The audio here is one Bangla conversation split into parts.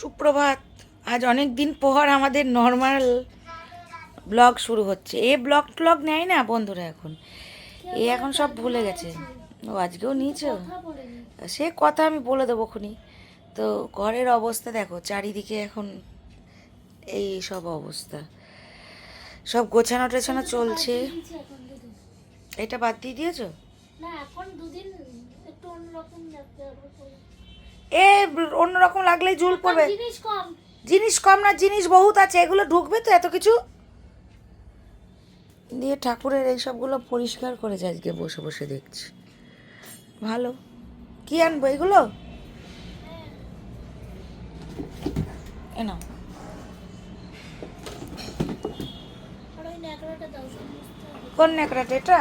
সুপ্রভাত। আজ অনেক দিন পর আমাদের নর্মাল ব্লগ শুরু হচ্ছে। এ ব্লগ ট্লগ নেয় না বন্ধুরা এখন। এ এখন সব ভুলে গেছে। ও, আজকেও নিয়েছো সে কথা আমি বলে দেবো খুনি তো ঘরের অবস্থা দেখো, চারিদিকে এখন এই সব অবস্থা। সব গোছানো টোছানো চলছে। এটা বাদ দিয়ে দিয়েছ? না, এখন দুদিন একটু অন্যরকম এ অন্যরকম লাগলেই ঝুল পড়বে। জিনিস কম। না জিনিস বহুত আছে এগুলো ঢুকবে তো এত কিছু? দিয়ে ঠাকুরের এই সবগুলো পরিষ্কার করেছে আজকে বসে বসে দেখছি। ভালো। কি আনব এগুলো? কোন ন্যাকড়াটা এটা?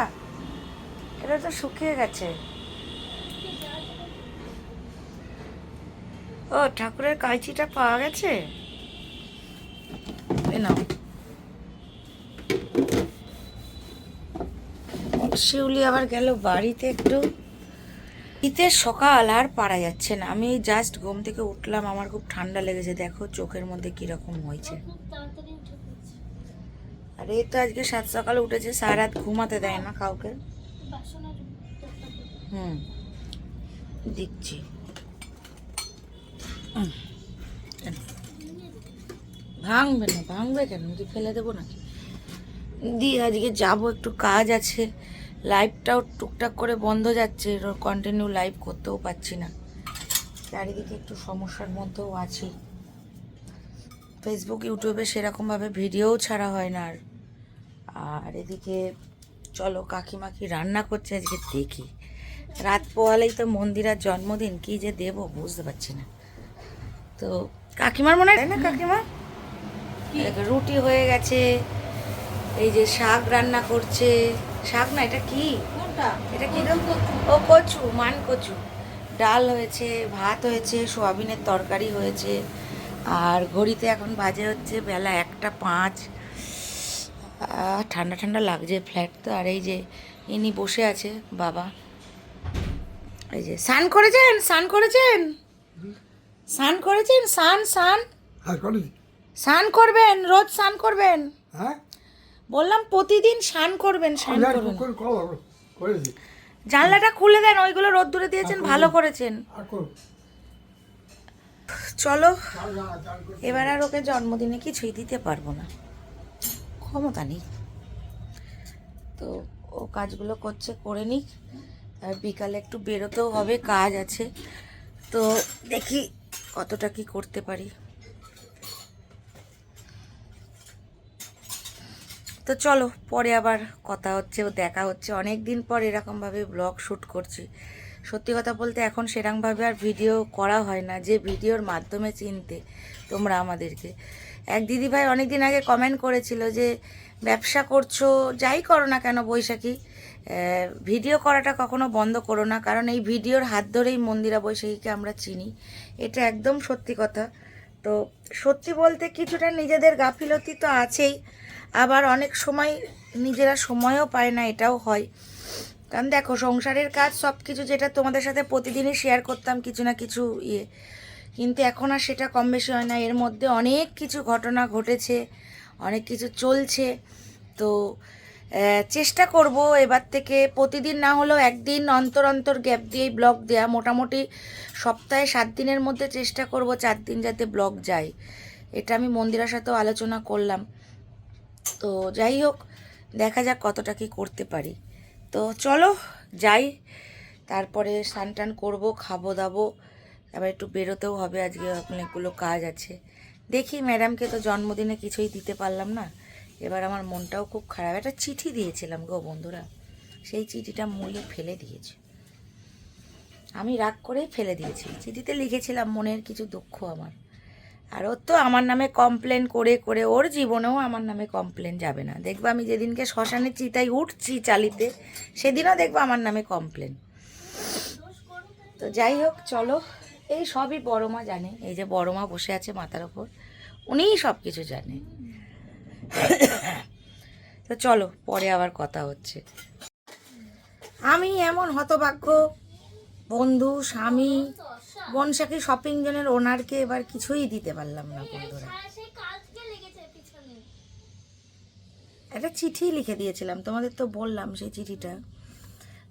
এটা তো শুকিয়ে গেছে। ও ঠাকুরের কাঁচিটা পাওয়া গেছে? নাও। শিউলি আবার গেল বাড়িতে একটু। শীতের সকাল আর পারা যাচ্ছে না। আমি জাস্ট ঘুম থেকে উঠলাম আমার খুব ঠান্ডা লেগেছে। দেখো চোখের মধ্যে কীরকম হয়েছে। আর এই তো আজকে সাত সকালে উঠেছে সারা রাত ঘুমাতে দেয় না কাউকে। হুম উম, ভাঙবে না, ভাঙবে কেন? কি ফেলে দেবো নাকি? দিয়ে আজকে যাব, একটু কাজ আছে। লাইভটাও টুকটাক করে বন্ধ যাচ্ছে কন্টিনিউ লাইভ করতেও পারছি না। চারিদিকে একটু সমস্যার মধ্যেও আছি। ফেসবুক ইউটিউবে সেরকমভাবে ভিডিওও ছাড়া হয় না আর। আর এদিকে, চলো, কাকিমা কি রান্না করছে? আজকে দেখি। রাত পোহালেই তো মন্দিরার জন্মদিন, কি যে দেবো বুঝতে পারছি না। তো কাকিমার মনে হয় না কাকিমা? রুটি হয়ে গেছে এই যে শাক রান্না করছে। শাক না এটা কি? এটা কি? ও কচু মান কচু। ডাল হয়েছে ভাত হয়েছে সোয়াবিনের তরকারি হয়েছে। আর ঘড়িতে এখন বাজে হচ্ছে বেলা একটা পাঁচ। ঠান্ডা ঠান্ডা লাগছে ফ্ল্যাট তো। আর এই যে ইনি বসে আছে বাবা। এই যে স্নান করেছেন? স্নান করেছেন? স্নান করেছেন? স্নান স্নান। হ্যাঁ করেছি। স্নান করবেন? রোজ স্নান করবেন? হ্যাঁ? বললাম প্রতিদিন স্নান করবেন স্নান করবেন। করে করো করেছি। জানলাটা খুলে দেন ওইগুলো রোদ্দুরে দিয়েছেন ভালো করেছেন। চলো এবার আর ওকে জন্মদিনে কিছুই দিতে পারব না। ক্ষমতা নেই। তো ও কাজগুলো করছে করে নিক। আর বিকালে একটু বেরোতেও হবে কাজ আছে। তো দেখি কতটা কি করতে পারি? তো চলো, পরে আবার কথা হচ্ছে ও দেখা হচ্ছে। অনেক দিন পর এরকমভাবে ব্লগ শ্যুট করছি। সত্যি কথা বলতে এখন সেরকমভাবে আর ভিডিও করা হয় না, যে ভিডিওর মাধ্যমে চিনতে তোমরা আমাদেরকে। এক দিদিভাই অনেক দিন আগে কমেন্ট করেছিল যে, ব্যবসা করছ, যাই করো না কেন বৈশাখী? ভিডিও করাটা কখনো বন্ধ করো না, কারণ এই ভিডিওর হাত ধরেই মন্দিরা বৈশাখীকে আমরা চিনি। এটা একদম সত্যি কথা। তো সত্যি বলতে কিছুটা নিজেদের গাফিলতি তো আছেই, আবার অনেক সময় নিজেরা সময়ও পায় না, এটাও হয়। কারণ দেখো, সংসারের কাজ সব কিছু যেটা তোমাদের সাথে প্রতিদিনই শেয়ার করতাম কিছু না কিছু ইয়ে। কিন্তু এখন আর সেটা কম বেশি হয় না, এর মধ্যে অনেক কিছু ঘটনা ঘটেছে, অনেক কিছু চলছে। তো চেষ্টা করব এবার থেকে প্রতিদিন না হলেও একদিন অন্তর অন্তর গ্যাপ দিয়েই ব্লগ দেয়া। মোটামুটি সপ্তাহে সাত দিনের মধ্যে চেষ্টা করব চার দিন যাতে ব্লগ যায়। এটা আমি মন্দিরার সাথেও আলোচনা করলাম। তো যাই হোক, দেখা যাক কতটা কি করতে পারি। তো চলো, যাই। তারপরে স্নান টান করব, খাব দাবো। আবার একটু বেরোতেও হবে, আজকে অনেকগুলো কাজ আছে। দেখি ম্যাডামকে তো জন্মদিনে কিছুই দিতে পারলাম না। এবার আমার মনটাও খুব খারাপ। একটা চিঠি দিয়েছিলাম গো বন্ধুরা। সেই চিঠিটা মূল্যে ফেলে দিয়েছে। আমি রাগ করেই ফেলে দিয়েছি। চিঠিতে লিখেছিলাম, মনের কিছু দুঃখ আমার। আর ওর তো আমার নামে কমপ্লেন করে করে, ওর জীবনেও আমার নামে কমপ্লেন যাবে না। দেখব আমি যেদিনকে শ্মশানে চিতাই উঠছি চালিতে, সেদিনও দেখব আমার নামে কমপ্লেন তো যাই হোক, চলো। এই সবই বড় মা জানে। এই যে বড় মা বসে আছে মাথার ওপর, উনিই সব কিছু জানে। তো চলো, পরে আবার কথা হচ্ছে। আমি এমন হতভাগ্য, বন্ধু, স্বামী বনসাকি শপিং জোনের ওনারকে এবার কিছুই দিতে পারলাম না, বন্ধুরা। একটা চিঠি লিখে দিয়েছিলাম, তোমাদের তো বললাম সেই চিঠিটা।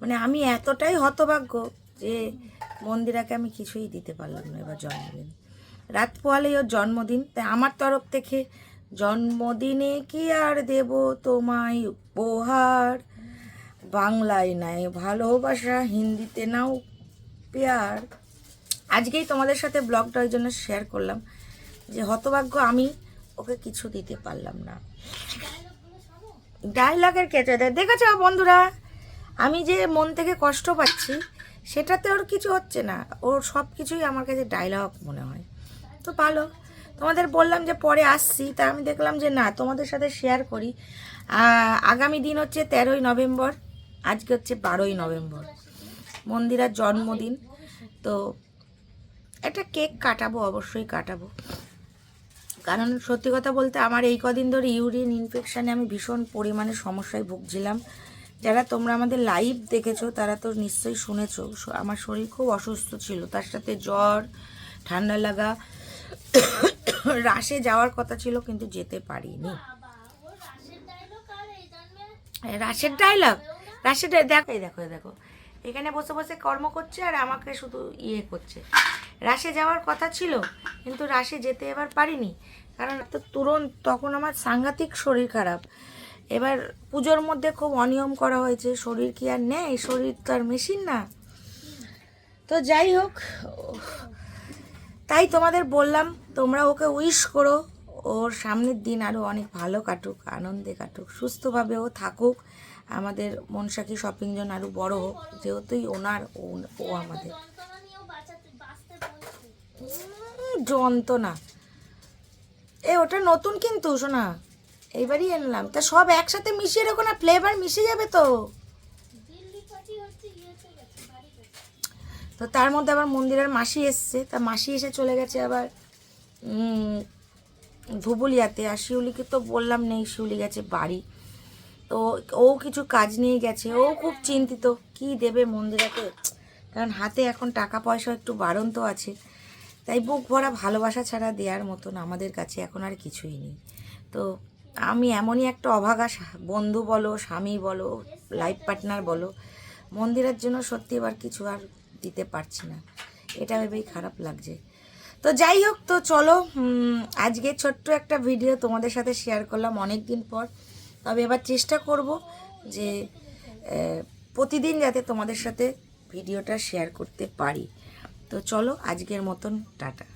মানে আমি এতটাই হতভাগ্য যে মন্দিরাকে আমি কিছুই দিতে পারলাম না এবার জন্মদিন। রাত পোয়ালেই ওর জন্মদিন, তাই আমার তরফ থেকে জন্মদিনে কি আর দেব তোমায় উপহার? বাংলায় নাই, ভালোবাসা হিন্দিতে নাও, পেয়ার। আজকেই তোমাদের সাথে ব্লগটা ওই জন্য শেয়ার করলাম যে হতভাগ্য আমি ওকে কিছু দিতে পারলাম না। ডায়লগের কেটে দেয় দেখেছ বন্ধুরা, আমি যে মন থেকে কষ্ট পাচ্ছি, সেটাতে ওর কিছু হচ্ছে না। ওর সব কিছুই আমার কাছে ডায়লগ মনে হয়। তো ভালো তোমাদের বললাম যে পরে আসছি, তা আমি দেখলাম যে না, তোমাদের সাথে শেয়ার করি। আগামী দিন হচ্ছে তেরোই নভেম্বর, আজকে হচ্ছে বারোই নভেম্বর, মন্দিরার জন্মদিন। তো একটা কেক কাটাবো, অবশ্যই কাটাবো। কারণ সত্যি কথা বলতে আমার এই কদিন ধরে ইউরিন ইনফেকশানে আমি ভীষণ পরিমাণে সমস্যায় ভুগছিলাম। যারা তোমরা আমাদের লাইভ দেখেছ, তারা তো নিশ্চয়ই শুনেছো, আমার শরীর খুব অসুস্থ ছিল। তার সাথে জ্বর, ঠান্ডা লাগা রাশে যাওয়ার কথা ছিল, কিন্তু যেতে পারিনি। বাবা রাশের ডায়লগ রাশের দেখো, এই দেখো দেখো। এখানে বসে বসে কর্ম করছে আর আমাকে শুধু ইয়ে করছে। রাশে যাওয়ার কথা ছিল, কিন্তু রাশে যেতে এবার পারিনি, কারণ তো তুরন্ত, তখন আমার সাংঘাতিক শরীর খারাপ। এবার পুজোর মধ্যে খুব অনিয়ম করা হয়েছে, শরীর কি আর নেই? শরীর তো আর মেশিন না। তো যাই হোক তাই তোমাদের বললাম, তোমরা ওকে উইশ করো। ওর সামনের দিন আরও অনেক ভালো কাটুক, আনন্দে কাটুক, সুস্থভাবে ও থাকুক। আমাদের মনসাকি শপিং জন আরও বড় হোক যেহেতুই ওনার, ও- আমাদের। যন্ত্রণা। এ, ওটা নতুন কিন্তু শোনা এইবারই আনলাম। তা সব একসাথে মিশিয়ে রেখো না ফ্লেভার মিশে যাবে তো। তো তার মধ্যে আবার মন্দিরের মাসি এসছে। তা মাসি এসে চলে গেছে আবার ধুবুলিয়াতে। আর শিউলিকে তো বললাম নেই, শিউলি গেছে বাড়ি। তো ও কিছু কাজ নিয়ে গেছে। ও খুব চিন্তিত, কি দেবে মন্দিরাকে কারণ হাতে এখন টাকা পয়সা একটু বারণ তো আছে। তাই বুক ভরা ভালোবাসা ছাড়া দেওয়ার মতন আমাদের কাছে এখন আর কিছুই নেই। তো আমি এমনই একটা অভাগা বন্ধু বলো, স্বামী বলো লাইফ পার্টনার বলো, মন্দিরের জন্য সত্যি এবার কিছু আর দিতে পারছি না। এটা ভেবেই খারাপ লাগছে। তো যাই হোক, তো চলো আজকে ছোট্ট একটা ভিডিও তোমাদের সাথে শেয়ার করলাম অনেক দিন পর। তবে এবার চেষ্টা করব যে প্রতিদিন যাতে তোমাদের সাথে ভিডিওটা শেয়ার করতে পারি। তো চলো, আজকের মতন, টাটা।